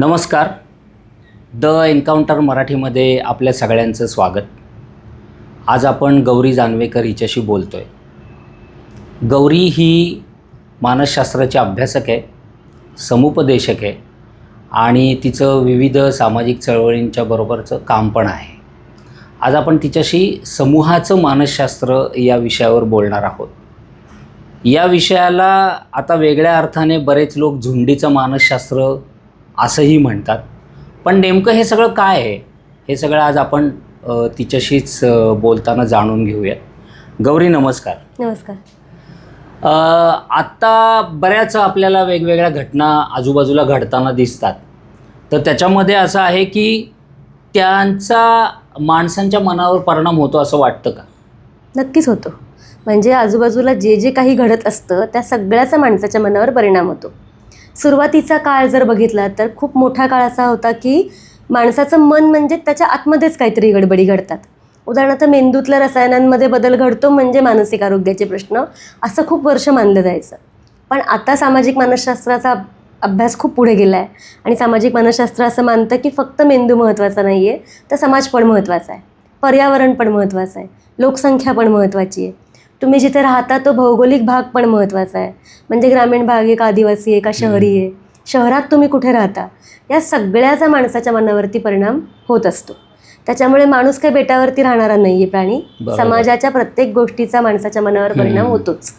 नमस्कार. The encounter मराठीमध्ये आपल्या सगळ्यांचं स्वागत. आज आपण गौरी जानवेकर हिच्याशी बोलतो आहे गौरी ही मानसशास्त्राची अभ्यासक आहे समुपदेशक आहे आणि तिचं विविध सामाजिक चळवळींच्या बरोबरचं काम पण आहे. आज आपण तिच्याशी समूहाचं मानसशास्त्र या विषयावर बोलणार आहोत. या विषयाला आता वेगळ्या अर्थाने बरेच लोक झुंडीचं मानसशास्त्र असंही म्हणतात. पण नेमकं हे सगळं काय आहे? हे सगळं आज आपण तिच्याशीच बोलताना जाणून घेऊयात. गौरी नमस्कार. नमस्कार. आत्ता बऱ्याच आपल्याला वेगवेगळ्या घटना आजूबाजूला घडताना दिसतात. तर त्याच्यामध्ये असं आहे की त्यांचा माणसांच्या मनावर परिणाम होतो असं वाटतं का? नक्कीच होतो. म्हणजे आजूबाजूला जे जे काही घडत असतं त्या सगळ्याचा माणसाच्या मनावर परिणाम होतो. सुरुवातीचा काळ जर बघितला तर खूप मोठा काळ असा होता की माणसाचं मन म्हणजे त्याच्या आतमध्येच काहीतरी गडबडी घडतात. उदाहरणार्थ मेंदूतल्या रसायनांमध्ये बदल घडतो म्हणजे मानसिक आरोग्याचे प्रश्न. असं खूप वर्ष मानलं जायचं. पण आता सामाजिक मानसशास्त्राचा अभ्यास खूप पुढे गेला आहे आणि सामाजिक मानसशास्त्र असं मानतं की फक्त मेंदू महत्त्वाचा नाही आहे तर समाज पण महत्त्वाचा आहे. पर्यावरण पण महत्त्वाचं आहे. लोकसंख्या पण महत्त्वाची आहे. तुम्ही जिथे राहता तो भौगोलिक भाग पण महत्त्वाचा आहे. म्हणजे ग्रामीण भाग आहे का आदिवासी आहे का शहरी आहे. शहरात तुम्ही कुठे राहता या सगळ्याचा माणसाच्या मनावरती परिणाम होत असतो. त्याच्यामुळे माणूस काही बेटावरती राहणारा नाही आहे प्राणी. समाजाच्या प्रत्येक गोष्टीचा माणसाच्या मनावर परिणाम. होतोच.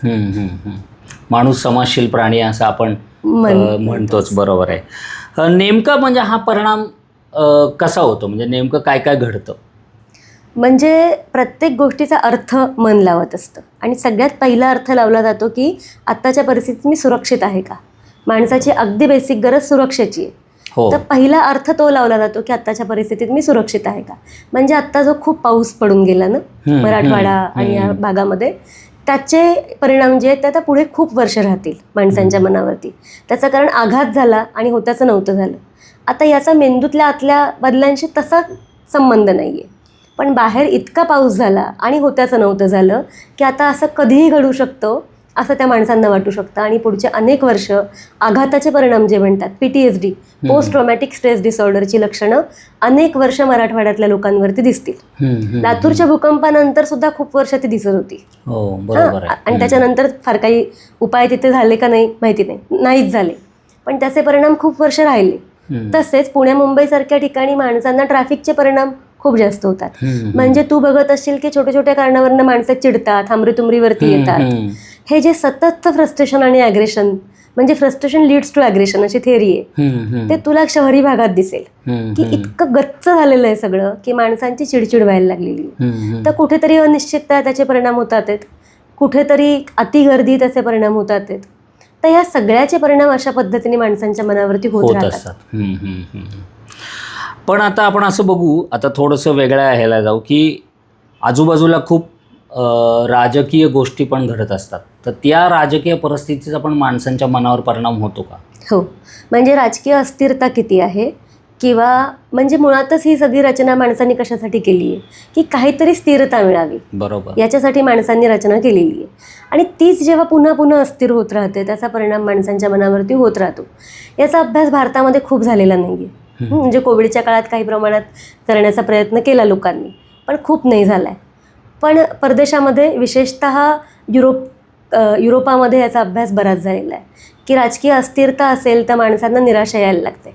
माणूस समाजशील प्राणी असं आपण म्हणतोच. बरोबर आहे. नेमका म्हणजे हा परिणाम कसा होतो? म्हणजे नेमकं काय काय घडतं? म्हणजे प्रत्येक गोष्टीचा अर्थ मन लावत असतं. आणि सगळ्यात पहिला अर्थ लावला जातो की आत्ताच्या परिस्थितीत मी सुरक्षित आहे का? माणसाची अगदी बेसिक गरज सुरक्षेची आहे. हो. तर पहिला अर्थ तो लावला जातो की आत्ताच्या परिस्थितीत मी सुरक्षित आहे का? म्हणजे आत्ता जो खूप पाऊस पडून गेला ना मराठवाडा आणि या. भागामध्ये त्याचे परिणाम जे आहेत ते आता पुढे खूप वर्ष राहतील माणसांच्या मनावरती. त्याचं कारण आघात झाला आणि होत्याचं नव्हतं झालं. आता याचा मेंदूतल्या आतल्या बदलांशी तसा संबंध नाही आहे पण बाहेर इतका पाऊस झाला आणि होत्याचं नव्हतं झालं की आता असं कधीही घडू शकतं असं त्या माणसांना वाटू शकतं. आणि पुढचे अनेक वर्ष आघाताचे परिणाम जे म्हणतात P T S D post traumatic stress डिसऑर्डरची लक्षणं अनेक वर्ष मराठवाड्यातल्या लोकांवरती दिसतील. लातूरच्या भूकंपानंतर सुद्धा खूप वर्ष ती दिसत होती. हो आणि त्याच्यानंतर फार काही उपाय तिथे झाले का नाही माहिती नाही. नाहीच झाले. पण त्याचे परिणाम खूप वर्ष राहिले. तसेच पुणे मुंबईसारख्या ठिकाणी माणसांना ट्रॅफिकचे परिणाम खूप जास्त होतात. म्हणजे तू बघत असशील की छोट्या छोट्या कारणावरनं माणसं चिडतात हमरीतुमरीवरती येतात. हे जे सततचं फ्रस्ट्रेशन आणि ॲग्रेशन म्हणजे फ्रस्ट्रेशन लीड्स टू ॲग्रेशन अशी थेअरी आहे. ते तुला शहरी भागात दिसेल. की इतकं गच्च झालेलं आहे सगळं की माणसांची चिडचिड व्हायला लागलेली. तर कुठेतरी अनिश्चितता त्याचे परिणाम होतात कुठेतरी अतिगर्दी त्याचे परिणाम होतात तर या सगळ्याचे परिणाम अशा पद्धतीने माणसांच्या मनावरती होत होत राहतात असतात हम्म, हम्म, हम्म. पण आता आपण असं बघू आता थोडंसं वेगळ्या ह्याला जाऊ की आजूबाजूला खूप राजकीय गोष्टी पण घडत असतात. तर त्या राजकीय परिस्थितीचा पण माणसांच्या मनावर परिणाम होतो का? हो. म्हणजे राजकीय अस्थिरता किती आहे? किंवा म्हणजे मुळातच ही सगळी रचना माणसांनी कशासाठी केली आहे? की काहीतरी स्थिरता मिळावी. बरोबर. याच्यासाठी माणसांनी रचना केलेली आहे. आणि तीच जेव्हा पुन्हा पुन्हा अस्थिर होत राहते त्याचा परिणाम माणसांच्या मनावरती होत राहतो. याचा अभ्यास भारतामध्ये खूप झालेला नाही आहे. म्हणजे कोविडच्या काळात काही प्रमाणात करण्याचा प्रयत्न केला लोकांनी पण खूप नाही झाला आहे पण परदेशामध्ये विशेषत युरोप युरोपामध्ये याचा अभ्यास बराच झालेला आहे. की राजकीय अस्थिरता असेल तर माणसांना निराशा यायला लागते.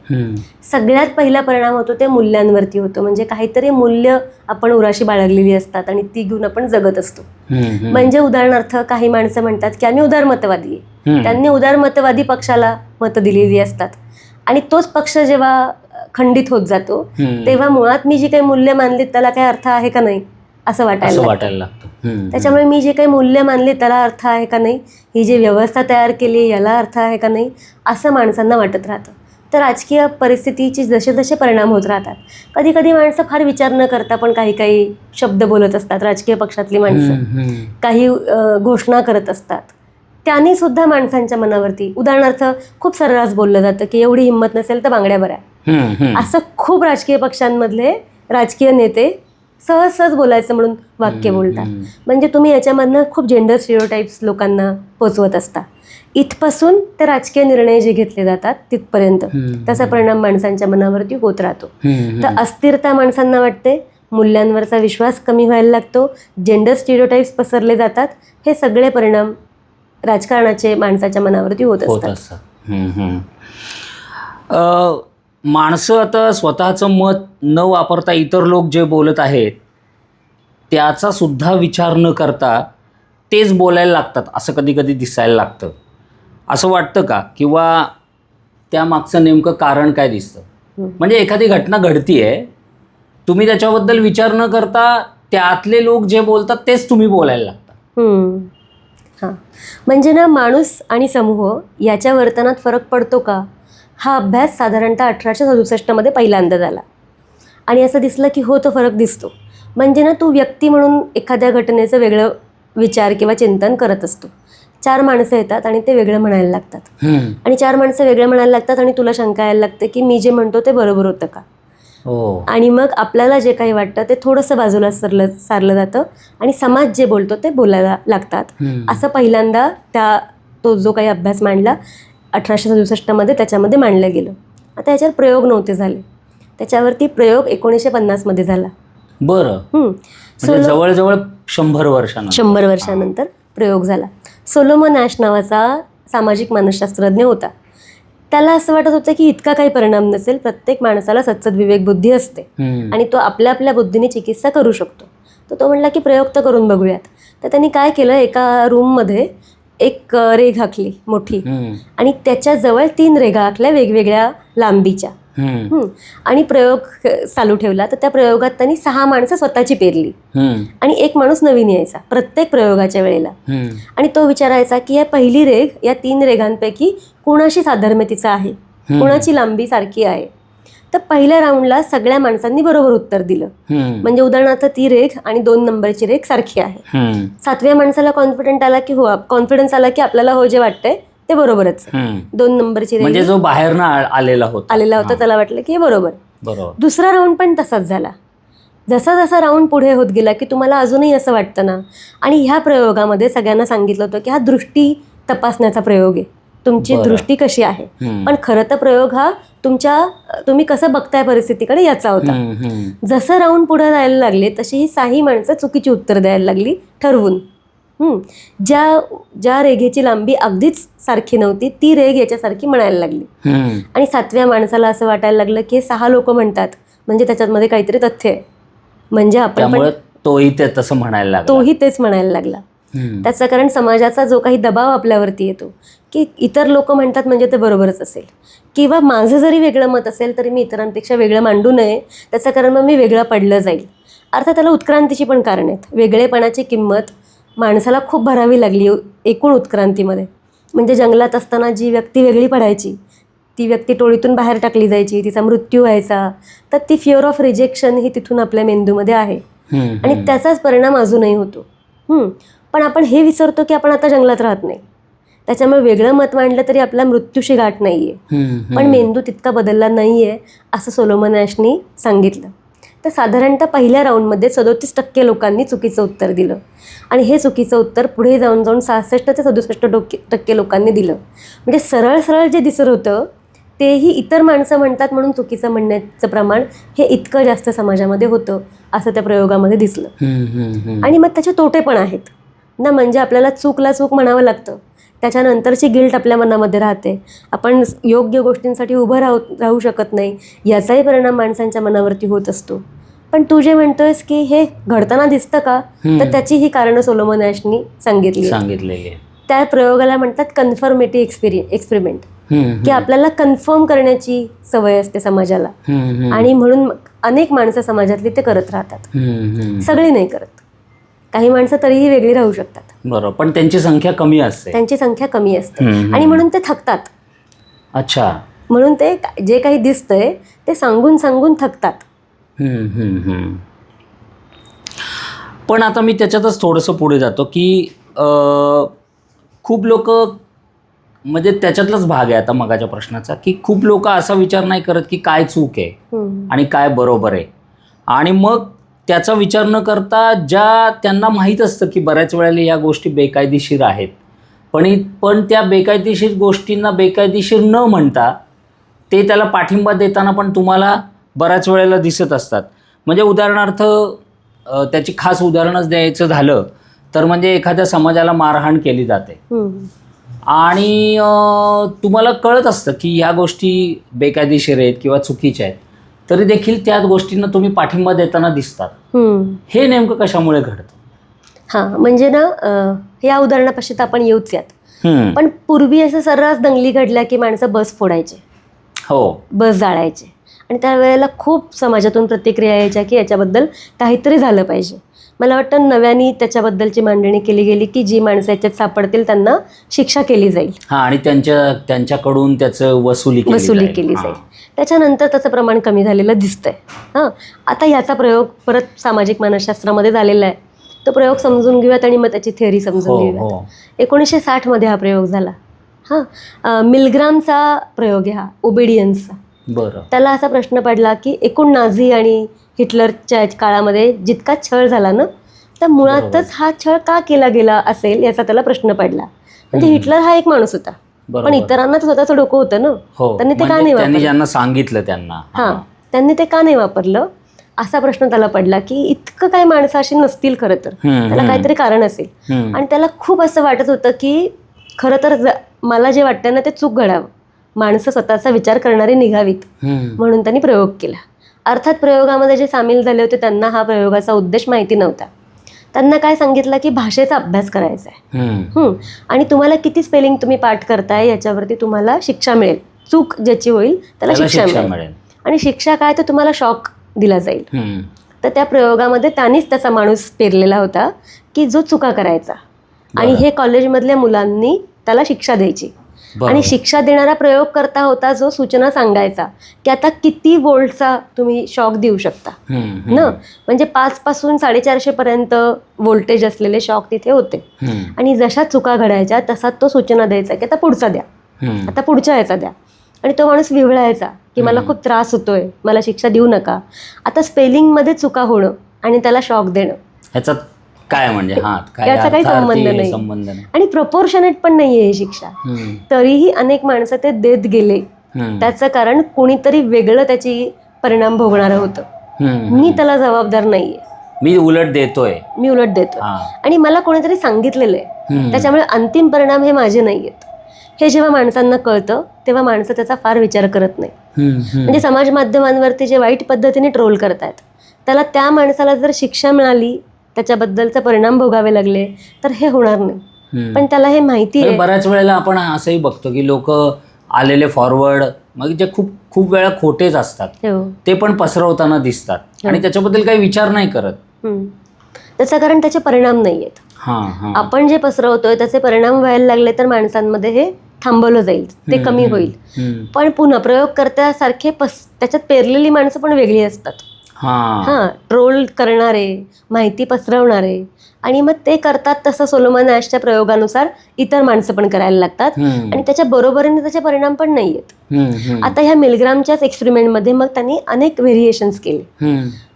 सगळ्यात पहिला परिणाम होतो ते मूल्यांवरती होतो. म्हणजे काहीतरी मूल्य आपण उराशी बाळगलेली असतात आणि ती घेऊन आपण जगत असतो. म्हणजे उदाहरणार्थ काही माणसं म्हणतात की आम्ही उदारमतवादी आहे. त्यांनी उदारमतवादी पक्षाला मतं दिलेली असतात. आणि तोच पक्ष जेव्हा खंडित होत जातो. तेव्हा मुळात मी जी काही मूल्य मानली त्याला काही अर्थ आहे का नाही असं वाटायला. वाटायला लागतं त्याच्यामुळे मी जे काही मूल्य मानले त्याला अर्थ आहे का नाही ही जी व्यवस्था तयार केली याला अर्थ आहे का नाही असं माणसांना वाटत राहतं तर राजकीय परिस्थितीचे जसे जसे परिणाम होत राहतात कधी कधी माणसं फार विचार न करता पण काही काही शब्द बोलत असतात राजकीय पक्षातली माणसं. काही घोषणा करत असतात त्यांनी सुद्धा माणसांच्या मनावरती उदाहरणार्थ खूप सर्रास बोललं जातं की एवढी हिंमत नसेल तर बांगड्या बऱ्या. असं खूप राजकीय पक्षांमधले राजकीय नेते सहज सहज बोलायचं म्हणून वाक्य बोलतात. म्हणजे तुम्ही याच्यामधनं खूप जेंडर स्टिरिओटाईप्स लोकांना पोचवत असता. इथपासून ते राजकीय निर्णय जे घेतले जातात तिथपर्यंत. त्याचा परिणाम माणसांच्या मनावरती होत राहतो. तर. अस्थिरता माणसांना वाटते मूल्यांवरचा विश्वास कमी व्हायला लागतो जेंडर स्टिरिओटाईप्स पसरले जातात हे सगळे परिणाम राजकारणाचे माणसाच्या मनावरती होत होत असतात. माणसं आता स्वतःचं मत न वापरता इतर लोक जे बोलत आहेत त्याचा सुद्धा विचार न करता तेच बोलायला लागतात असं कधी कधी दिसायला लागतं. असं वाटतं का? किंवा त्यामागचं नेमकं कारण काय दिसतं. म्हणजे एखादी घटना घडती आहे तुम्ही त्याच्याबद्दल विचार न करता त्यातले लोक जे बोलतात तेच तुम्ही बोलायला लागता. हां. म्हणजे ना माणूस आणि समूह याच्या वर्तनात फरक पडतो का? हा अभ्यास साधारणतः अठराशे सदुसष्टमध्ये पहिल्यांदा झाला. आणि असं दिसलं की हो तो फरक दिसतो. म्हणजे ना तू व्यक्ती म्हणून एखाद्या घटनेचं वेगळं विचार किंवा चिंतन करत असतो. चार माणसं येतात आणि ते वेगळं म्हणायला लागतात. आणि चार माणसं वेगळं म्हणायला लागतात आणि तुला शंका यायला लागते की मी जे म्हणतो ते बरोबर होतं का? हो. आणि मग आपल्याला जे काही वाटतं ते थोडंसं बाजूला सरलं सारलं जातं आणि समाज जे बोलतो ते बोलायला लागतात. असं पहिल्यांदा त्या तो जो काही अभ्यास मांडला अठराशे सदुसष्टमध्ये त्याच्यामध्ये मांडलं गेलं. आता याच्यावर प्रयोग नव्हते झाले. त्याच्यावरती प्रयोग एकोणीसशे पन्नासमध्ये झाला. बरं. म्हणजे सोलो जवळजवळ शंभर वर्षांनंतर. शंभर वर्षानंतर प्रयोग झाला. सोलोमो नॅश नावाचा सामाजिक मानसशास्त्रज्ञ होता. त्याला असं वाटत होतं की इतका काही परिणाम नसेल प्रत्येक माणसाला सत्सद विवेक बुद्धी असते. आणि तो आपल्या आपल्या बुद्धीने चिकित्सा करू शकतो. तर तो म्हणला की प्रयोग तर करून बघूयात. तर त्यांनी काय केलं? एका रूममध्ये एक रेघ आखली मोठी. आणि त्याच्याजवळ तीन रेघा आखल्या वेगवेगळ्या लांबीच्या. आणि प्रयोग चालू ठेवला तर त्या प्रयोगात त्यांनी सहा माणसं स्वतःची पेरली. आणि एक माणूस नवीन यायचा प्रत्येक प्रयोगाच्या वेळेला. आणि तो विचारायचा की या पहिली रेघ या तीन रेघांपैकी कुणाशी साधर्म्यतेचा आहे हम्म. कुणाची लांबी सारखी आहे तर पहिल्या राऊंडला सगळ्या माणसांनी बरोबर उत्तर दिलं. म्हणजे उदाहरणार्थ ती रेघ आणि दोन नंबरची रेघ सारखी आहे. सातव्या माणसाला कॉन्फिडंट आला की हो कॉन्फिडन्स आला की आपल्याला हो जे वाटतंय ते बरोबरच. दोन नंबरची म्हणजे जो बाहेरनं आ- आलेला होता. आलेला होता. त्याला वाटलं की हे बरोबर. दुसरा राऊंड पण तसाच झाला. जसा जसा राऊंड पुढे होत गेला की तुम्हाला अजूनही असं वाटतं ना? आणि ह्या प्रयोगामध्ये सगळ्यांना सांगितलं होतं की हा दृष्टी तपासण्याचा प्रयोग आहे. तुमची बरं. दृष्टी कशी आहे हम्म. पण खरं तर प्रयोग हा तुमच्या तुम्ही कसं बघताय परिस्थितीकडे याचा होता हम्म. हम्म. जसं राऊंड पुढे जायला लागले तशी ही साही माणसं चुकीची उत्तर द्यायला लागली ठरवून हं. ज्या ज्या रेघेची लांबी अगदीच सारखी नव्हती ती रेघ याच्यासारखी म्हणायला लागली हम्म. आणि सातव्या माणसाला असं वाटायला लागलं की हे सहा लोक म्हणतात म्हणजे त्याच्यामध्ये काहीतरी तथ्य आहे म्हणजे आपण त्यामुळे तोही ते तसं म्हणायला लागला तोही तेच म्हणायला लागला हम्म. त्याचं कारण समाजाचा जो काही दबाव आपल्यावरती येतो की इतर लोक म्हणतात म्हणजे ते बरोबरच असेल. किंवा माझं जरी वेगळं मत असेल तरी मी इतरांपेक्षा वेगळं मांडू नये. त्याचं कारण मग मी वेगळं पडलं जाईल. अर्थात त्याला उत्क्रांतीची पण कारण आहेत. वेगळेपणाची किंमत माणसाला खूप भरावी लागली एकूण उत्क्रांतीमध्ये. म्हणजे जंगलात असताना जी व्यक्ती वेगळी पडायची ती व्यक्ती टोळीतून बाहेर टाकली जायची तिचा मृत्यू व्हायचा तर ती फिअर ऑफ रिजेक्शन ही तिथून आपल्या मेंदूमध्ये आहे. आणि. त्याचाच परिणाम अजूनही होतो. पण आपण हे विसरतो की आपण आता जंगलात राहत नाही. त्याच्यामुळे वेगळं मत मांडलं तरी आपल्या मृत्यूशी गाठ नाही आहे हम्म. पण मेंदू तितका बदलला नाही आहे असं सोलोमन ॲशनी सांगितलं. तर साधारणतः पहिल्या राऊंडमध्ये सदोतीस टक्के लोकांनी चुकीचं उत्तर दिलं. आणि हे चुकीचं उत्तर पुढे जाऊन जाऊन सहासष्ट ते सदुसष्ट टक्के टक्के लोकांनी दिलं. म्हणजे सरळ सरळ जे दिसत होतं तेही इतर माणसं म्हणतात म्हणून चुकीचं म्हणण्याचं प्रमाण हे इतकं जास्त समाजामध्ये होतं असं त्या प्रयोगामध्ये दिसलं. आणि मग त्याचे तोटे पण आहेत. ना म्हणजे आपल्याला चूकला चूक म्हणावं लागतं. त्याच्यानंतरची गिल्ट आपल्या मनामध्ये राहते आपण योग्य गोष्टींसाठी उभं राहू राहू शकत नाही याचाही परिणाम माणसांच्या मनावरती होत असतो पण तू जे म्हणतोयस की हे घडताना दिसतं का. तर त्याची ही कारणं सोलोमन ॲशनी सांगितली. सांगितलेली त्या प्रयोगाला म्हणतात कन्फर्मेटिव्ह एक्सपेरि एक्सपेरिमेंट. की आपल्याला कन्फर्म करण्याची सवय असते समाजाला. आणि म्हणून अनेक माणसं समाजातली ते करत राहतात. सगळी नाही करत काही माणसं तरीही वेगळी राहू शकतात. बरोबर पण त्यांची संख्या कमी असते. त्यांची संख्या कमी असते. हम्म. आणि म्हणून ते थकतात. अच्छा. म्हणून ते जे काही दिसतंय ते सांगून सांगून थकतात. हम्म, हम्म, हम्म. पण आता मी त्याच्यातच थोडंसं पुढे जातो की अं, खूप लोक म्हणजे त्याच्यातलाच भाग आहे आता मगाच्या प्रश्नाचा की खूप लोक असा विचार नाही करत की काय चूक आहे हम्म. आणि काय बरोबर आहे. आणि मग त्याचा विचार न करता ज्या त्यांना माहीत असतं की बऱ्याच वेळेला या गोष्टी बेकायदेशीर आहेत. पण पण त्या बेकायदेशीर गोष्टींना बेकायदेशीर न म्हणता ते त्याला पाठिंबा देताना पण तुम्हाला बऱ्याच वेळेला दिसत असतात. म्हणजे उदाहरणार्थ त्याची खास उदाहरणच द्यायचं झालं तर म्हणजे एखाद्या समाजाला मारहाण केली जाते. आणि तुम्हाला कळत असतं की ह्या गोष्टी बेकायदेशीर आहेत किंवा चुकीच्या आहेत. तरी देखील त्या गोष्टींना तुम्ही पाठिंबा देताना दिसतात. हे नेमकं कशामुळे घडतं? हां म्हणजे ना या उदाहरणापाशी तर आपण येऊच यात. पण पूर्वी असं सर्रास दंगली घडल्या की माणसं बस फोडायचे. हो. बस जाळायचे. आणि त्यावेळेला खूप समाजातून प्रतिक्रिया यायच्या की याच्याबद्दल काहीतरी झालं पाहिजे. मला वाटतं नव्याने त्याच्याबद्दलची मांडणी केली गेली की जी माणसं याच्यात सापडतील त्यांना शिक्षा केली जाईल. हा आणि त्यांच्या त्यांच्याकडून त्याचं वसुली केली वसुली जाईल. केली हा. जाईल. त्याच्यानंतर त्याचं प्रमाण कमी झालेलं दिसतंय. हां आता याचा प्रयोग परत सामाजिक मानसशास्त्रामध्ये झालेला आहे. तो प्रयोग समजून घेऊयात आणि मग त्याची थेअरी हो समजून घेऊयात. हो. एकोणीसशे साठमध्ये हा प्रयोग झाला. हां मिलग्रामचा प्रयोग आहे हा ओबिडियन्सचा बरं. त्याला असा प्रश्न पडला की एकूण नाझी आणि हिटलरच्या काळामध्ये जितका छळ झाला ना तर मुळातच हा छळ का केला गेला असेल याचा त्याला प्रश्न पडला. म्हणजे. हिटलर हा एक माणूस होता. पण इतरांना तर स्वतःचं डोकं होतं ना. हो. त्यांनी ते का म्हणजे नाही त्यांनी वापरलं? ज्यांना सांगितलं त्यांना. हां. त्यांनी ते का नाही वापरलं? असा प्रश्न त्याला पडला की इतकं काय माणसं अशी नसतील खरं तर. त्याला. काहीतरी कारण असेल. आणि त्याला खूप असं वाटत होतं की खरं तर मला जे वाटतं ना ते चूक घडावं. माणसं स्वतःचा विचार करणारी निघावीत. म्हणून त्यांनी प्रयोग केला. अर्थात प्रयोगामध्ये जे सामील झाले होते त्यांना हा प्रयोगाचा उद्देश माहिती नव्हता त्यांना काय सांगितलं की भाषेचा अभ्यास करायचा आहे. आणि तुम्हाला किती स्पेलिंग तुम्ही पाठ करताय याच्यावरती तुम्हाला शिक्षा मिळेल चूक ज्याची होईल त्याला शिक्षा मिळेल आणि शिक्षा काय तर तुम्हाला शॉक दिला जाईल. तर त्या प्रयोगामध्ये त्यांनीच त्याचा माणूस पेरलेला होता की जो चुका करायचा आणि. हे कॉलेजमधल्या मुलांनी त्याला शिक्षा द्यायची. आणि शिक्षा देणारा प्रयोग करता होता जो सूचना सांगायचा की आता किती वोल्टचा तुम्ही शॉक देऊ शकता. ना म्हणजे पाचपासून साडेचारशेपर्यंत व्होल्टेज असलेले शॉक तिथे होते. आणि जशा चुका घडायच्या तसा तो सूचना द्यायचा की आता पुढचा द्या. आता पुढच्या याचा द्या आणि तो माणूस विवळायचा की मला. खूप त्रास होतोय मला शिक्षा देऊ नका आता स्पेलिंगमध्ये चुका होणं आणि त्याला शॉक देणं ह्याचा काय म्हणजे हा काय याचा काही अर्थार्थी संबंध नाही. आणि प्रपोर्शनेट पण नाही आहे ही शिक्षा हम्म. तरीही अनेक माणसं ते देत गेले हम्म. त्याचं कारण कोणीतरी वेगळं त्याची परिणाम भोगणारं होतं हम्म. मी त्याला जबाबदार नाहीये मी उलट देतोय मी उलट देतो हा आणि मला कोणीतरी सांगितलेलं आहे हम्म. त्याच्यामुळे अंतिम परिणाम हे माझे नाही आहेत हे जेव्हा माणसांना कळतं तेव्हा माणसं त्याचा फार विचार करत नाही हम्म, हम्म. म्हणजे समाज माध्यमांवरती जे वाईट पद्धतीने ट्रोल करतायत त्याला त्या माणसाला जर शिक्षा मिळाली त्याच्याबद्दलचे परिणाम भोगावे लागले तर हे होणार नाही. पण त्याला हे माहिती म्हणजे आहे बऱ्याच वेळेला आपण असंही बघतो की लोक आलेले फॉरवर्ड मग जे खूप खूप वेळा खोटेच असतात हो. ते पण पसरवताना दिसतात आणि त्याच्याबद्दल काही विचार नाही करत. त्याचं कारण त्याचे परिणाम नाही आहेत हा हा आपण जे पसरवतोय त्याचे परिणाम व्हायला लागले तर माणसांमध्ये हे थांबवलं जाईल ते कमी. होईल. पण पुन्हा प्रयोगकर्त्यासारखे पस त्याच्यात पेरलेली माणसं पण वेगळी असतात हा ट्रोल करणारे माहिती पसरवणारे आणि मग ते करतात तसं सोलोमन ॲशच्या प्रयोगानुसार इतर माणसं पण करायला लागतात. आणि त्याच्या बरोबरीने त्याचे परिणाम पण नाही आहेत. आता ह्या मिलग्रामच्याच एक्सपेरिमेंटमध्ये मग त्यांनी अनेक व्हेरिएशन्स केले.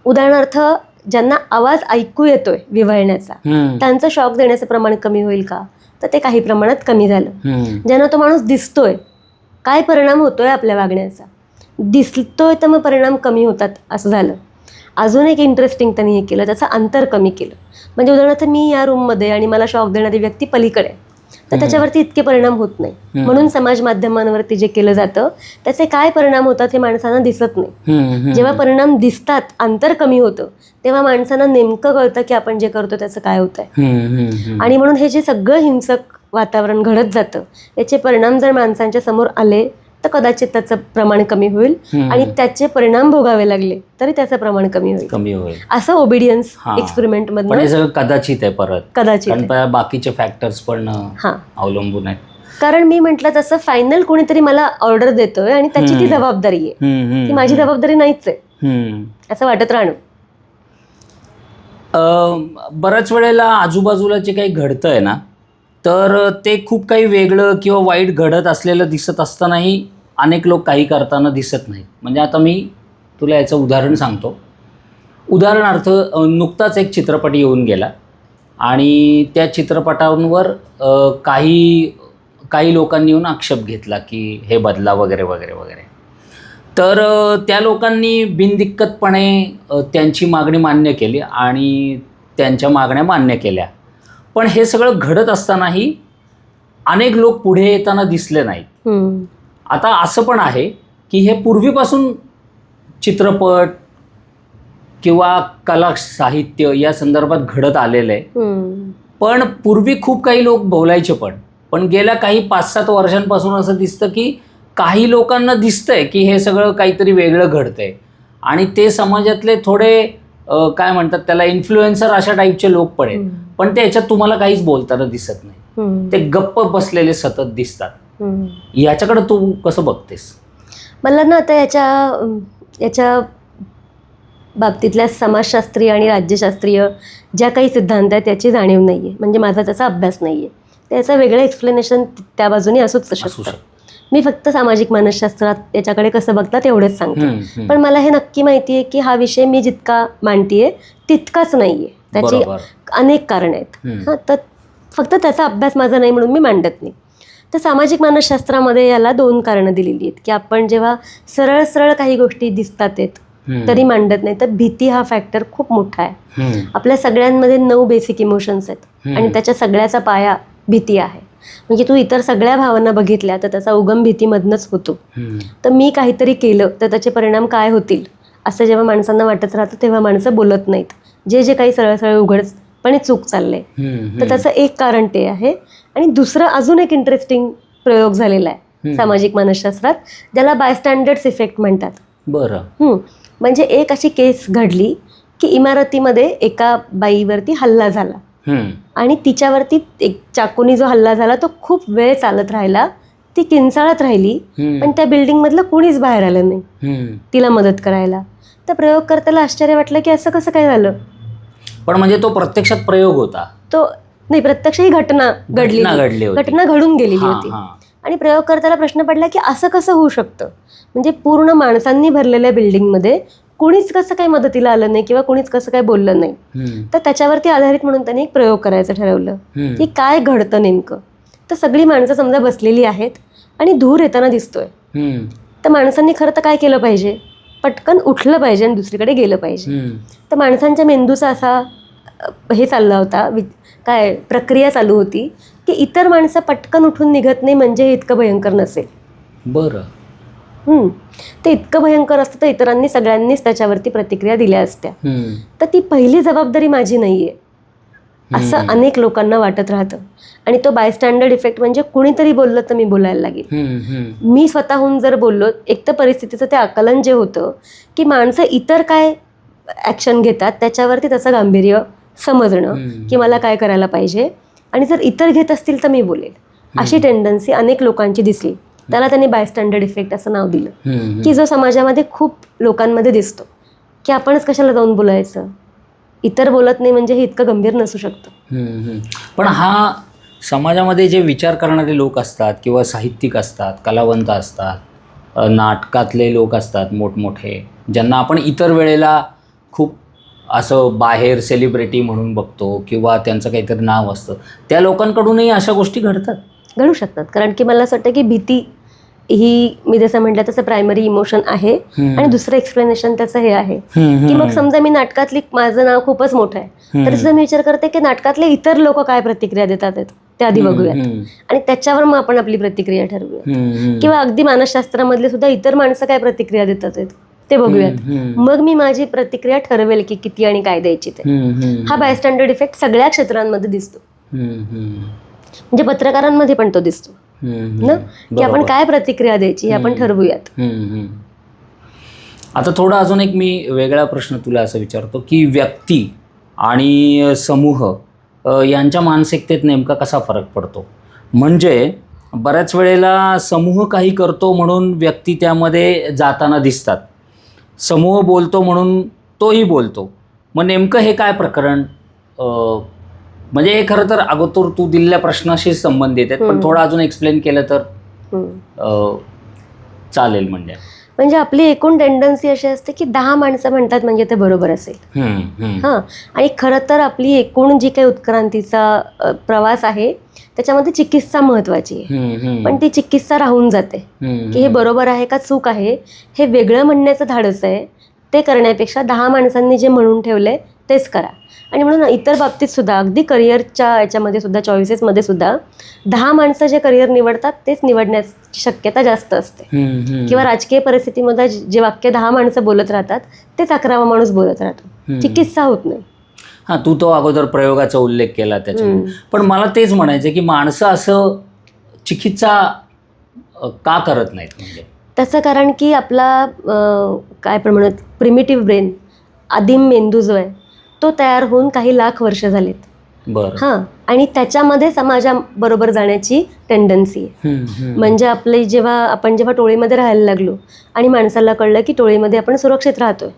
उदाहरणार्थ ज्यांना आवाज ऐकू येतोय विव्हळण्याचा. त्यांचं शॉक देण्याचं प्रमाण कमी होईल का तर ते काही प्रमाणात कमी झालं. ज्यांना तो माणूस दिसतोय काय परिणाम होतोय आपल्या वागण्याचा दिसतोय तर मग परिणाम कमी होतात असं झालं अजून एक इंटरेस्टिंग त्यांनी हे केलं त्याचं अंतर कमी केलं म्हणजे उदाहरणार्थ मी या रूममध्ये आणि मला शॉक देणारी व्यक्ती पलीकडे आहे. तर त्याच्यावरती इतके परिणाम होत नाही. म्हणून समाज माध्यमांवरती जे केलं जातं त्याचे काय परिणाम होतात हे माणसांना दिसत नाही. जेव्हा परिणाम दिसतात अंतर कमी होतं तेव्हा माणसांना नेमकं कळतं की आपण जे करतो त्याचं काय हम्म, हम्म. आणि म्हणून हे जे सगळं हिंसक वातावरण घडत जातं याचे परिणाम जर माणसांच्या समोर आले तर कदाचित त्याचं प्रमाण कमी होईल. आणि त्याचे परिणाम भोगावे लागले तरी त्याचं प्रमाण कमी होईल कमी होईल असं ओबिडियन्स. एक्सपेरिमेंट हे सगळं कदाचित आहे परत कदाचित बाकीचे फॅक्टर्स पण हा अवलंबून आहेत कारण मी म्हटलं तसं फायनल कोणीतरी मला ऑर्डर देतोय आणि त्याची ती. जबाबदारी आहे ती माझी. जबाबदारी नाहीच आहे. असं वाटत राहणं बऱ्याच वेळेला आजूबाजूला जे काही घडतंय ना तर ते खूप काही वेगळं किंवा वाईट घडत असलेलं दिसत असतानाही अनेक लोक काही करताना दिसत नाहीत. म्हणजे आता मी तुला याचं उदाहरण सांगतो. उदाहरणार्थ नुकताच एक चित्रपट येऊन गेला आणि त्या चित्रपटांवर काही काही लोकांनी येऊन आक्षेप घेतला की हे बदला वगैरे वगैरे वगैरे. तर त्या लोकांनी बिनदिक्कतपणे त्यांची मागणी मान्य केली आणि त्यांच्या मागण्या मान्य केल्या. पण हे सगळं घडत असतानाही अनेक लोक पुढे येताना दिसले नाहीत. आता असं पण आहे की हे पूर्वीपासून चित्रपट किंवा कला साहित्य या संदर्भात घडत आलेलं आहे. पण पूर्वी खूप काही लोक बोलायचे पण. पण गेल्या काही पाच सात वर्षांपासून असं दिसतं की काही लोकांना दिसतंय की हे सगळं काहीतरी वेगळं घडतंय. आणि ते समाजातले थोडे काय म्हणतात त्याला इन्फ्लुएन्सर अशा टाईपचे लोक पण आहेत. पण ते याच्यात तुम्हाला काहीच बोलताना दिसत नाही. ते गप्प बसलेले सतत दिसतात. याच्याकडे तू कसं बघतेस? मला ना आता याच्या याच्या बाबतीतल्या समाजशास्त्रीय आणि राज्यशास्त्रीय ज्या काही सिद्धांत आहेत त्याची जाणीव नाही आहे म्हणजे माझा त्याचा अभ्यास नाही आहे त्याचं वेगळं एक्सप्लेनेशन त्या बाजूने असूच असू शकतं. मी फक्त सामाजिक मानसशास्त्रात याच्याकडे कसं बघतात तेवढेच सांगते. पण मला हे नक्की माहिती आहे की हा विषय मी जितका मांडतीये तितकाच नाही आहे त्याची बरोबर अनेक कारणं आहेत हम्म. हां तर फक्त त्याचा अभ्यास माझा नाही म्हणून मी मांडत नाही तर सामाजिक मानसशास्त्रामध्ये याला दोन कारणं दिलेली आहेत की आपण जेव्हा सरळ सरळ काही गोष्टी दिसतात आहेत हम्म. तरी मांडत नाही तर भीती हा फॅक्टर खूप मोठा आहे हम्म. आपल्या सगळ्यांमध्ये नऊ बेसिक इमोशन्स आहेत हम्म. आणि त्याच्या सगळ्याचा पाया भीती आहे म्हणजे तू इतर सगळ्या भावना बघितल्या तर त्याचा उगम भीतीमधनंच होतो हम्म. तर मी काहीतरी केलं तर त्याचे परिणाम काय होतील असं जेव्हा माणसांना वाटत राहतं तेव्हा माणसं बोलत नाहीत जे जे काही सरळ सरळ उघडपणे चूक हम्म. तर त्याचं एक कारण ते आहे आणि दुसरं अजून एक इंटरेस्टिंग प्रयोग झालेला आहे. सामाजिक मानसशास्त्रात ज्याला बायस्टँडर्ड्स इफेक्ट म्हणतात बरं. म्हणजे एक अशी केस घडली की इमारतीमध्ये एका बाईवरती हल्ला झाला. आणि तिच्यावरती एक चाकूनी जो हल्ला झाला तो खूप वेळ चालत राहिला ती किंचाळत राहिली. पण त्या बिल्डिंगमधलं कुणीच बाहेर आलं नाही. तिला मदत करायला तर प्रयोगकर्त्याला आश्चर्य वाटलं की असं कसं काय झालं पण म्हणजे तो प्रत्यक्षात प्रयोग होता. तो नाही प्रत्यक्ष ही घटना घडली घटना घडली होती. घटना घडून गेलेली हा, होती. हा. आणि प्रयोगकर्त्याला प्रश्न पडला की असं कसं होऊ शकतं? म्हणजे पूर्ण माणसांनी भरलेल्या बिल्डिंगमध्ये कुणीच कसं काही मदतीला आलं नाही किंवा कुणीच कसं काही बोललं नाही. हम्म. तर त्याच्यावरती आधारित म्हणून त्यांनी एक प्रयोग करायचं ठरवलं. हम्म. की काय घडतं नेमकं? तर सगळी माणसं समजा बसलेली आहेत आणि धूर येताना दिसतोय. हम्म. तर माणसांनी खरं तर काय केलं पाहिजे? पटकन उठलं पाहिजे आणि दुसरीकडे गेलं पाहिजे. हम्म. तर माणसांच्या मेंदूचा असा हे चालला होता वि काय प्रक्रिया चालू होती की इतर माणसं पटकन उठून निघत नाही म्हणजे हे इतकं भयंकर नसेल बरं हम्म. ते इतकं भयंकर असतं तर इतरांनी सगळ्यांनीच त्याच्यावरती प्रतिक्रिया दिल्या असत्या. तर ती पहिली जबाबदारी माझी नाही आहे असं. अनेक लोकांना वाटत राहतं आणि तो बायस्टँडर्ड इफेक्ट म्हणजे कुणीतरी बोललं तर मी बोलायला लागेल. मी स्वतःहून जर बोललो एक तर परिस्थितीचं ते आकलन जे होतं की माणसं इतर काय ॲक्शन घेतात त्याच्यावरती त्याचं गांभीर्य समजणं. की मला काय करायला पाहिजे. आणि जर इतर घेत असतील तर मी बोलेल. अशी टेंडन्सी अनेक लोकांची दिसली. त्याला त्यांनी बायस्टँडर्ड इफेक्ट असं नाव दिलं. की जो समाजामध्ये खूप लोकांमध्ये दिसतो की आपणच कशाला जाऊन बोलायचं? इतर बोलत नाही म्हणजे हे इतकं गंभीर नसू शकतं. पण हा समाजामध्ये जे विचार करणारे लोक असतात किंवा साहित्यिक असतात कलावंत असतात नाटकातले लोक असतात मोठमोठे ज्यांना आपण इतर वेळेला खूप असं बाहेर सेलिब्रिटी म्हणून बघतो किंवा त्यांचं काहीतरी नाव असतं त्या लोकांकडूनही अशा गोष्टी घडतात घडू शकतात कारण की मला असं वाटतं की भीती ही मी जसं म्हटलं तसं प्रायमरी इमोशन आहे. आणि दुसरं एक्सप्लेनेशन त्याचं हे आहे. की मग समजा मी नाटकातली माझं नाव खूपच मोठं आहे. तर सुद्धा मी विचार करते की नाटकातले इतर लोक काय प्रतिक्रिया देतात ते आधी बघूयात. आणि त्याच्यावर मग आपण आपली प्रतिक्रिया ठरवूया. किंवा अगदी मानसशास्त्रामधले सुद्धा इतर माणसं काय प्रतिक्रिया देतात ते बघूयात. मग मी माझी प्रतिक्रिया ठरवेल की किती आणि काय द्यायची ते. हा बायस्टँडर्ड इफेक्ट सगळ्या क्षेत्रांमध्ये दिसतो. म्हणजे पत्रकारांमध्ये पण तो दिसतो. ना की आपण. काय प्रतिक्रिया द्यायची हे आपण. ठरवूयात. आता थोडा अजून एक मी वेगळा प्रश्न तुला असं विचारतो की व्यक्ती आणि समूह यांच्या मानसिकतेत नेमका कसा फरक पडतो म्हणजे बऱ्याच वेळेला समूह काही करतो म्हणून व्यक्ती त्यामध्ये जाताना दिसतात समूह बोलतो म्हणून तोही बोलतो. मग नेमकं हे काय प्रकरण? म्हणजे हे खरं तर अगोदर तू दिलेल्या प्रश्नाशी संबंधित आहेत पण. थोडं अजून एक्सप्लेन केलं तर चालेल म्हणजे. म्हणजे आपली एकूण टेंडन्सी अशी असते की दहा माणसं म्हणतात म्हणजे ते बरोबर असेल. हां. आणि खरं तर आपली एकूण जी काही उत्क्रांतीचा प्रवास आहे त्याच्यामध्ये चिकित्सा महत्त्वाची आहे. पण ती चिकित्सा राहून जाते. की हे बरोबर आहे का चूक आहे हे वेगळं म्हणण्याचं धाडस आहे ते करण्यापेक्षा दहा माणसांनी जे म्हणून ठेवलंय तेच करा आणि म्हणून इतर बाबतीत सुद्धा अगदी करिअरच्या याच्यामध्ये सुद्धा चॉईसेसमध्ये सुद्धा दहा माणसं जे करिअर निवडतात तेच निवडण्याची शक्यता जास्त असते. किंवा राजकीय परिस्थितीमध्ये जे वाक्य दहा माणसं बोलत राहतात तेच अकरावा माणूस बोलत राहतो हम्म. चिकित्सा होत नाही हा तू तो अगोदर प्रयोगाचा उल्लेख केला त्याच्यामध्ये हम्म. पण मला तेच म्हणायचं की माणसं असं चिकित्सा का करत नाहीत म्हणजे त्याचं कारण की आपला काय आपण म्हणत प्रिमिटिव्ह ब्रेन आदिम मेंदू जो आहे तो तयार होऊन काही लाख वर्ष झालेत हां आणि त्याच्यामध्ये समाजाबरोबर जाण्याची टेंडन्सी आहे. म्हणजे आपली जेव्हा आपण जेव्हा टोळीमध्ये राहायला लागलो आणि माणसाला कळलं की टोळीमध्ये आपण सुरक्षित राहतोय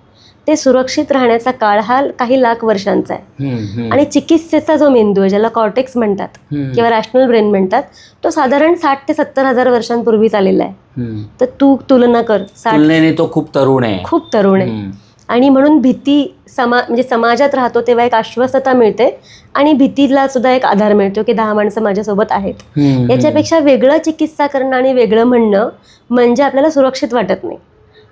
ते सुरक्षित राहण्याचा काळ हा काही लाख वर्षांचा आहे. आणि चिकित्सेचा जो मेंदू आहे ज्याला कॉर्टेक्स म्हणतात किंवा रॅशनल ब्रेन म्हणतात तो साधारण साठ ते सत्तर हजार वर्षांपूर्वी आलेला आहे. तर तू तुलना कर साठ तुलनेने तो खूप तरुण आहे खूप तरुण आहे. आणि म्हणून भीती समा म्हणजे समाजात राहतो तेव्हा एक आश्वस्तता मिळते आणि भीतीला सुद्धा एक आधार मिळतो की दहा माणसं माझ्यासोबत आहेत. याच्यापेक्षा वेगळं चिकित्सा करणं आणि वेगळं म्हणणं म्हणजे आपल्याला सुरक्षित वाटत नाही.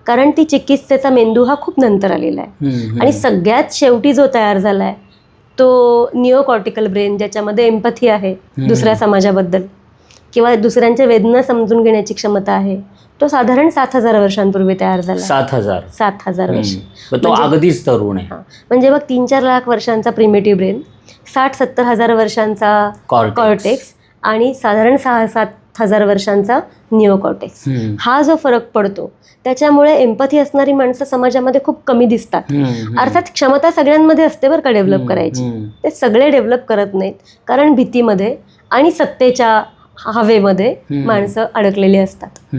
कारण ती चिकित्सेचा मेंदू हा खूप नंतर आलेला आहे. आणि सगळ्यात शेवटी जो तयार झाला आहे तो निओकॉर्टिकल ब्रेन ज्याच्यामध्ये एम्पथी आहे दुसऱ्या समाजाबद्दल किंवा दुसऱ्यांच्या वेदना समजून घेण्याची क्षमता आहे तो साधारण सात हजार वर्षांपूर्वी तयार झाला सात हजार सात हजार वर्ष हम्म. तो म्हणजे- अगदीच तरुण आहे हां म्हणजे बघ तीन चार लाख वर्षांचा प्रिमेटिव्ह ब्रेन साठ सत्तर हजार वर्षांचा Cortex. कॉर्टेक्स आणि साधारण सहा सात हजार वर्षांचा निओकॉर्टेक्स हम्म. हा जो फरक पडतो त्याच्यामुळे एम्पथी असणारी माणसं समाजामध्ये खूप कमी दिसतात हम्म. अर्थात क्षमता सगळ्यांमध्ये असते बरं का डेव्हलप हम्म, करायची हम्म. ते सगळे डेव्हलप करत नाहीत कारण भीतीमध्ये आणि सत्तेच्या हवेमध्ये. माणसं अडकलेली असतात.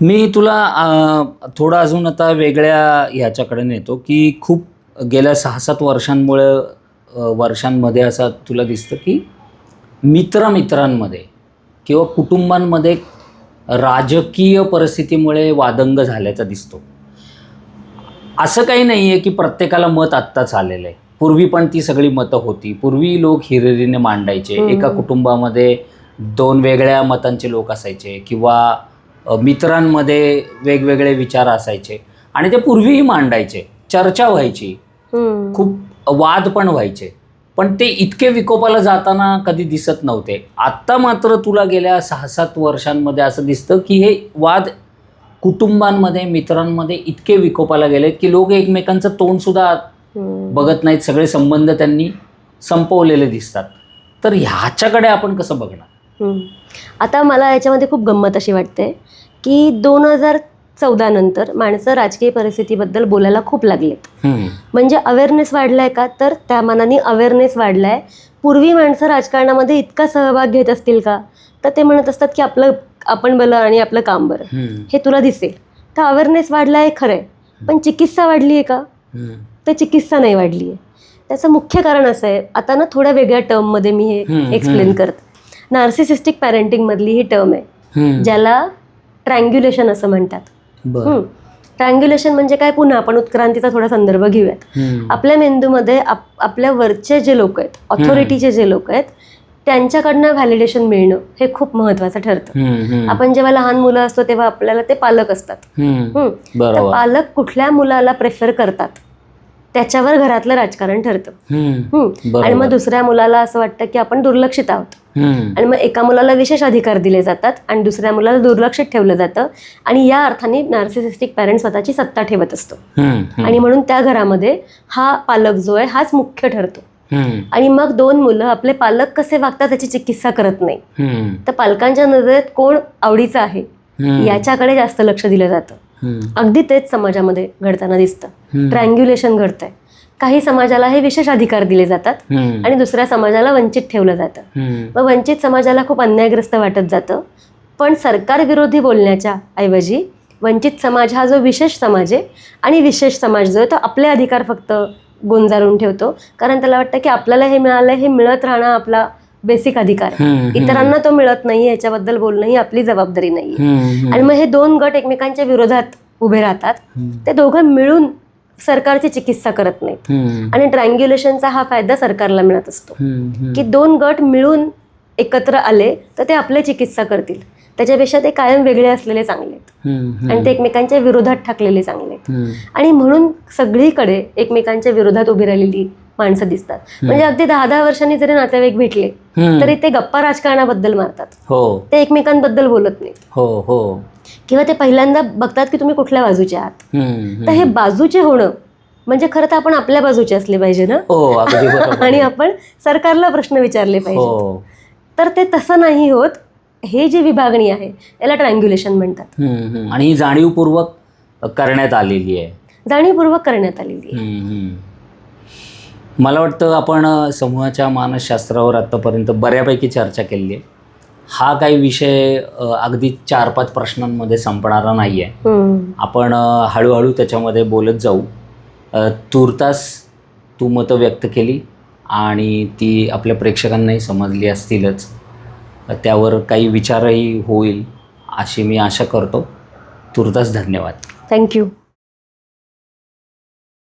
मी तुला थोडं अजून आता वेगळ्या ह्याच्याकडे नेतो की खूप गेल्या सहा सात वर्षांमुळे वर्षांमध्ये असं तुला दिसतं की मित्रमित्रांमध्ये किंवा कुटुंबांमध्ये राजकीय परिस्थितीमुळे वादंग झाल्याचा दिसतो असं काही नाही आहे की प्रत्येकाला मत आत्ताच आलेलं आहे पूर्वी पण ती सगळी मतं होती पूर्वी लोक हिरिरीने मांडायचे. एका कुटुंबामध्ये दोन वेगळ्या मतांचे लोक असायचे किंवा मित्रांमध्ये वेगवेगळे विचार असायचे आणि ते पूर्वीही मांडायचे चर्चा व्हायची. खूप वाद पण व्हायचे पण ते इतके विकोपाला जाताना कधी दिसत नव्हते आत्ता मात्र तुला गेल्या सहा सात वर्षांमध्ये असं दिसतं की हे वाद कुटुंबांमध्ये मित्रांमध्ये इतके विकोपाला गेले की लोक एकमेकांचं तोंडसुद्धा. बघत नाहीत सगळे संबंध त्यांनी संपवलेले दिसतात. तर ह्याच्याकडे आपण कसं बघणार. आता मला याच्यामध्ये खूप गंमत अशी वाटते की दोन हजार चौदा नंतर माणसं राजकीय परिस्थितीबद्दल बोलायला खूप लागलेत. म्हणजे अवेअरनेस वाढलाय का? तर त्या मानाने अवेअरनेस वाढलाय. पूर्वी माणसं राजकारणामध्ये इतका सहभाग घेत असतील का? तर ते म्हणत असतात की आपलं आपण बरं आणि आपलं काम बरं. हे तुला दिसेल. तर अवेअरनेस वाढला आहे खरं आहे पण चिकित्सा वाढली आहे का? तर चिकित्सा नाही वाढली आहे त्याचं मुख्य कारण असं आहे आता ना थोड्या वेगळ्या टर्ममध्ये मी हे एक्सप्लेन. करते. नार्सिसिस्टिक पॅरेंटिंगमधली ही टर्म आहे. ज्याला ट्रँग्युलेशन असं म्हणतात. ट्रँग्युलेशन म्हणजे काय? पुन्हा आपण उत्क्रांतीचा थोडा संदर्भ घेऊयात. आपल्या मेंदूमध्ये आप आपल्या वरचे जे लोक आहेत ऑथॉरिटीचे जे लोक आहेत त्यांच्याकडनं व्हॅलिडेशन मिळणं हे खूप महत्त्वाचं ठरतं. आपण जेव्हा लहान मुलं असतो तेव्हा आपल्याला ते पालक असतात. पालक कुठल्या मुलाला प्रेफर करतात? त्याच्यावर घरातलं राजकारण ठरतं. आणि. मग दुसऱ्या मुलाला असं वाटतं की आपण दुर्लक्षित आहोत. आणि मग एका मुलाला विशेष अधिकार दिले जातात आणि दुसऱ्या मुलाला दुर्लक्षित ठेवलं जातं. आणि या अर्थाने नार्सिसिस्टिक पॅरेंट स्वतःची सत्ता ठेवत असतो. आणि म्हणून त्या घरामध्ये हा पालक जो आहे हाच मुख्य ठरतो. आणि मग दोन मुलं आपले पालक कसे वागतात त्याची चिकित्सा करत नाही. तर पालकांच्या नजरेत कोण आवडीचं आहे याच्याकडे जास्त लक्ष दिलं जातं. अगदी तेच समाजामध्ये घडताना दिसतं. ट्रँग्युलेशन घडतंय. काही समाजाला हे विशेष अधिकार दिले जातात आणि दुसऱ्या समाजाला वंचित ठेवलं जातं. मग वंचित समाजाला खूप अन्यायग्रस्त वाटत जातं. पण सरकार विरोधी बोलण्याच्या ऐवजी वंचित समाज हा जो विशेष समाज आहे आणि विशेष समाज जो आहे तो आपले अधिकार फक्त गुंजारून ठेवतो. कारण त्याला वाटतं की आपल्याला हे मिळालं हे मिळत राहणं आपला बेसिक अधिकार. इतरांना तो मिळत नाही याच्याबद्दल बोलणं ही आपली जबाबदारी नाही. आणि मग हे दोन गट एकमेकांच्या विरोधात उभे राहतात. ते दोघं मिळून सरकारची चिकित्सा करत नाहीत. आणि ट्रँग्युलेशनचा हा फायदा सरकारला मिळत असतो. की दोन गट मिळून एकत्र आले तर ते आपले चिकित्सा करतील. त्याच्यापेक्षा ते कायम वेगळे असलेले चांगले आहेत. आणि ते एकमेकांच्या विरोधात ठाकलेले चांगले आहेत. आणि म्हणून सगळीकडे एकमेकांच्या विरोधात उभी राहिलेली माणसं दिसतात. म्हणजे अगदी दहा दहा वर्षांनी जरी नातेवाईक भेटले. तरी ते गप्पा राजकारणाबद्दल मारतात. हो. ते एकमेकांबद्दल बोलत नाहीत. हो हो. किंवा ते पहिल्यांदा बघतात की तुम्ही कुठल्या बाजूचे आहात. तर हे बाजूचे होणं म्हणजे खरं तर आपण आपल्या बाजूचे असले पाहिजे ना? हो आणि आपण सरकारला प्रश्न विचारले पाहिजे हो. तर ते तसं नाही होत. हे जी विभागणी आहे याला ट्रँग्युलेशन म्हणतात. आणि ही जाणीवपूर्वक करण्यात आलेली आहे. जाणीवपूर्वक करण्यात आलेली आहे. मला वाटतं आपण समूहाच्या मानसशास्त्रावर आत्तापर्यंत बऱ्यापैकी चर्चा केली आहे. हा काही विषय अगदी चार पाच प्रश्नांमध्ये संपणारा नाही आहे. आपण हळूहळू त्याच्यामध्ये बोलत जाऊ. तूर्तास तू मतं व्यक्त केली आणि ती आपल्या प्रेक्षकांनाही समजली असतीलच. त्यावर काही विचारही होईल अशी मी आशा करतो. तूर्तास धन्यवाद. थँक्यू